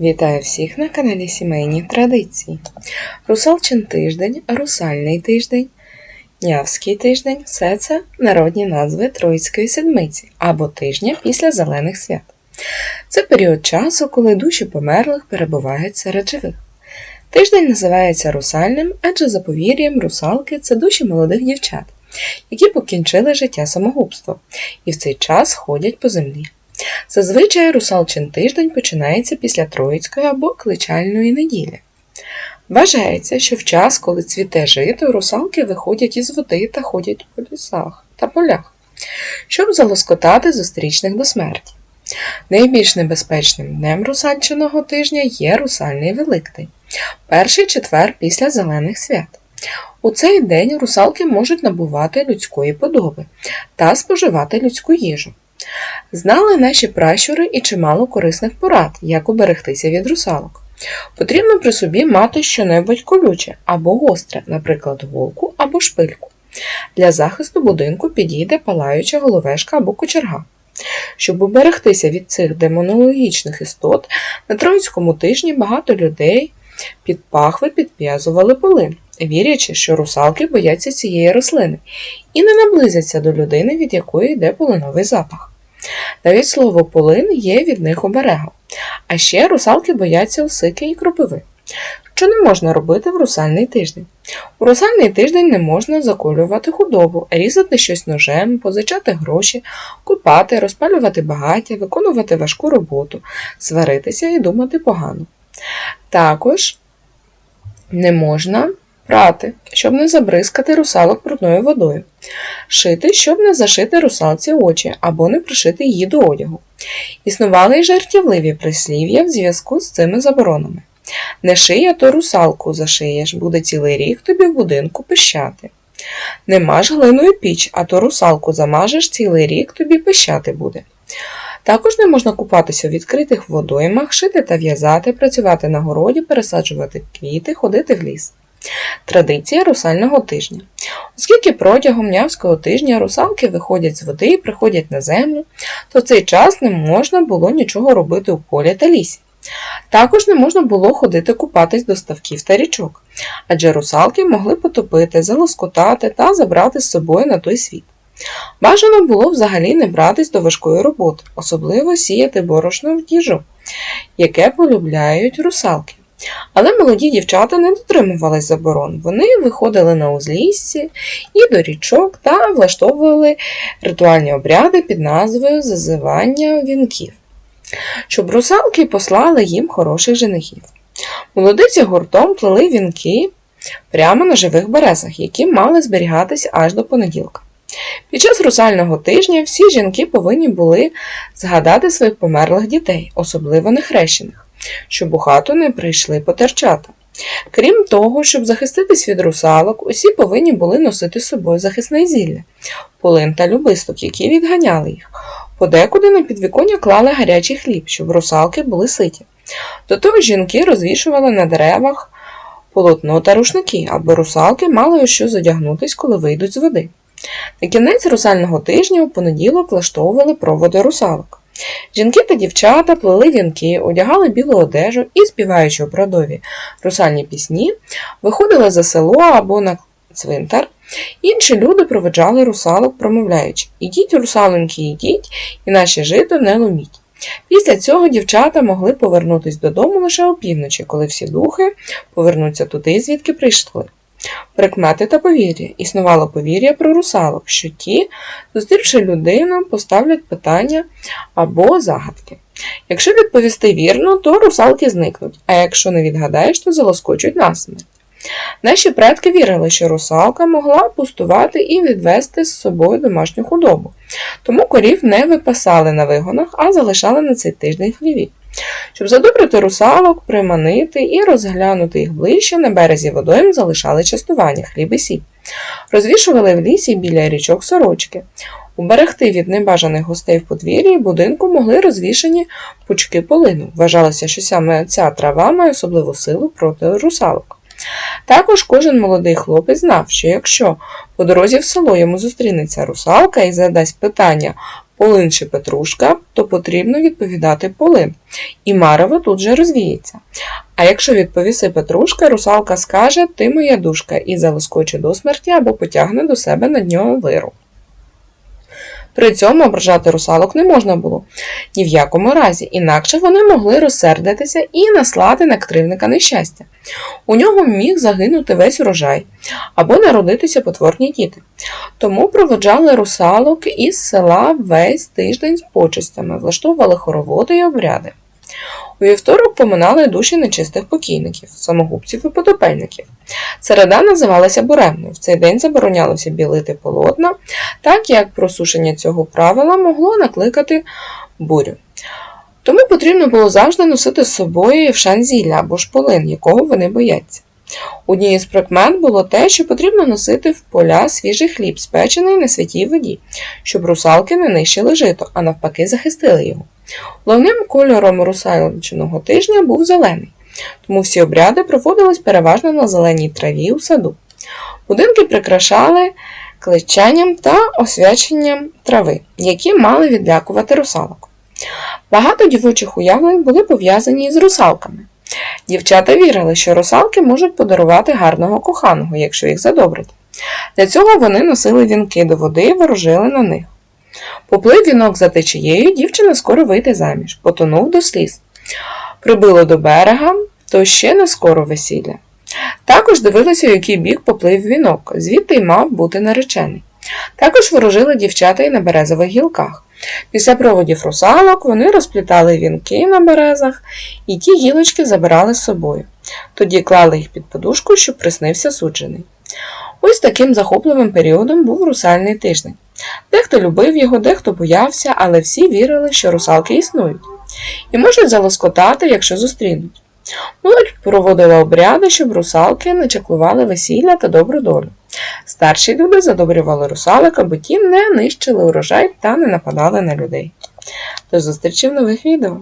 Вітаю всіх на каналі Сімейні Традиції. Русалчин тиждень, русальний тиждень, нявський тиждень все це народні назви Троїцької седмиці або тижня після зелених свят. Це період часу, коли душі померлих перебувають серед живих. Тиждень називається русальним, адже за повір'ям русалки це душі молодих дівчат, які покінчили життя самогубством і в цей час ходять по землі. Зазвичай русалчин тиждень починається після Троїцької або кличальної неділі. Вважається, що в час, коли цвіте жито, русалки виходять із води та ходять по лісах та полях, щоб залоскотати зустрічних до смерті. Найбільш небезпечним днем русальчиного тижня є русальний Великдень, перший четвер після зелених свят. У цей день русалки можуть набувати людської подоби та споживати людську їжу. Знали наші пращури і чимало корисних порад, як уберегтися від русалок. Потрібно при собі мати щонебудь колюче або гостре, наприклад, голку або шпильку. Для захисту будинку підійде палаюча головешка або кочерга. Щоб уберегтися від цих демонологічних істот, на Троїцькому тижні багато людей під пахви підв'язували полин, вірячи, що русалки бояться цієї рослини і не наблизяться до людини, від якої йде полиновий запах. Навіть слово полин є від них оберегом. А ще русалки бояться осики і кропиви, що не можна робити в русальний тиждень. У русальний тиждень не можна заколювати худобу, різати щось ножем, позичати гроші, купати, розпалювати багаття, виконувати важку роботу, сваритися і думати погано. Також не можна прати, щоб не забризкати русалок брудною водою, шити, щоб не зашити русалці очі або не пришити її до одягу. Існували й жартівливі прислів'я в зв'язку з цими заборонами. Не шия, то русалку зашиєш, буде цілий рік тобі в будинку пищати. Не маж глиною піч, а то русалку замажеш цілий рік тобі пищати буде. Також не можна купатися у відкритих водоймах, шити та в'язати, працювати на городі, пересаджувати квіти, ходити в ліс. Традиція русального тижня. Оскільки протягом нявського тижня русалки виходять з води і приходять на землю, то в цей час не можна було нічого робити у полі та лісі. Також не можна було ходити купатись до ставків та річок, адже русалки могли потопити, залоскотати та забрати з собою на той світ. Бажано було взагалі не братись до важкої роботи, особливо сіяти борошно в їжу, яке полюбляють русалки. Але молоді дівчата не дотримувались заборон. Вони виходили на узліссі і до річок та влаштовували ритуальні обряди під назвою Зазивання вінків, щоб русалки послали їм хороших женихів. Молодиці гуртом плели вінки прямо на живих березах, які мали зберігатись аж до понеділка. Під час русального тижня всі жінки повинні були згадати своїх померлих дітей, особливо нехрещених щоб у хату не прийшли потерчата. Крім того, щоб захиститись від русалок, усі повинні були носити з собою захисне зілля, полин та любисток, які відганяли їх. Подекуди на підвіконня клали гарячий хліб, щоб русалки були ситі. До того жінки розвішували на деревах полотно та рушники, аби русалки мали у що задягнутись, коли вийдуть з води. На кінець русального тижня у понеділок влаштовували проводи русалок. Жінки та дівчата плели вінки, одягали білу одежу і, співаючи у продові русальні пісні, виходили за село або на цвинтар. Інші люди проведжали русалок, промовляючи Ідіть, русалоньки, ідіть, наші жито не ломіть. Після цього дівчата могли повернутися додому лише опівночі, коли всі духи повернуться туди, звідки прийшли. Прикмети та повір'я. Існувало повір'я про русалок, що ті, зустрівши людину, поставлять питання або загадки. Якщо відповісти вірно, то русалки зникнуть, а якщо не відгадаєш, то залоскочуть насмерть. Наші предки вірили, що русалка могла пустувати і відвести з собою домашню худобу, тому корів не випасали на вигонах, а залишали на цей тиждень в хліві. Щоб задобрити русалок, приманити і розглянути їх ближче, на березі водойм залишали частування, хліб і сіль. Розвішували в лісі біля річок сорочки. Уберегти від небажаних гостей в подвір'ї будинку могли розвішані пучки полину. Вважалося, що саме ця трава має особливу силу проти русалок. Також кожен молодий хлопець знав, що якщо по дорозі в село йому зустрінеться русалка і задасть питання полин чи петрушка, то потрібно відповідати полин. І марево тут же розвіється. А якщо відповіси Петрушка, русалка скаже Ти моя душка і залоскоче до смерті або потягне до себе на нього лиру. При цьому ображати русалок не можна було ні в якому разі, інакше вони могли розсердитися і наслати на кривника нещастя. У нього міг загинути весь урожай або народитися потворні діти. Тому проводжали русалок із села весь тиждень з почестями, влаштовували хороводи й обряди. У вівторок поминали душі нечистих покійників, самогубців і потопельників. Середа називалася буремною. В цей день заборонялося білити полотна, так як просушення цього правила могло накликати бурю. Тому потрібно було завжди носити з собою євшан зілля або ж полин, якого вони бояться. Однією з прикмет було те, що потрібно носити в поля свіжий хліб, спечений на святій воді, щоб русалки не нищили жито, а навпаки захистили його. Головним кольором русалчиного тижня був зелений, тому всі обряди проводились переважно на зеленій траві у саду. Будинки прикрашали кличанням та освяченням трави, які мали відлякувати русалок. Багато дівочих уявлень були пов'язані з русалками. Дівчата вірили, що русалки можуть подарувати гарного коханого, якщо їх задобрити. Для цього вони носили вінки до води і ворожили на них. Поплив вінок за течією, дівчина скоро вийде заміж, потонув до сліз. Прибило до берега, то ще не скоро весілля. Також дивилися, у який бік поплив вінок, звідти й мав бути наречений. Також ворожили дівчата й на березових гілках. Після проводів русалок вони розплітали вінки на березах і ті гілочки забирали з собою. Тоді клали їх під подушку, щоб приснився суджений. Ось таким захопливим періодом був русальний тиждень. Дехто любив його, дехто боявся, але всі вірили, що русалки існують, і можуть залоскотати, якщо зустрінуть. Молодь проводила обряди, щоб русалки не чаклували весілля та добру долю. Старші люди задобрювали русалок, аби ті не нищили урожай та не нападали на людей. До зустрічі в нових відео!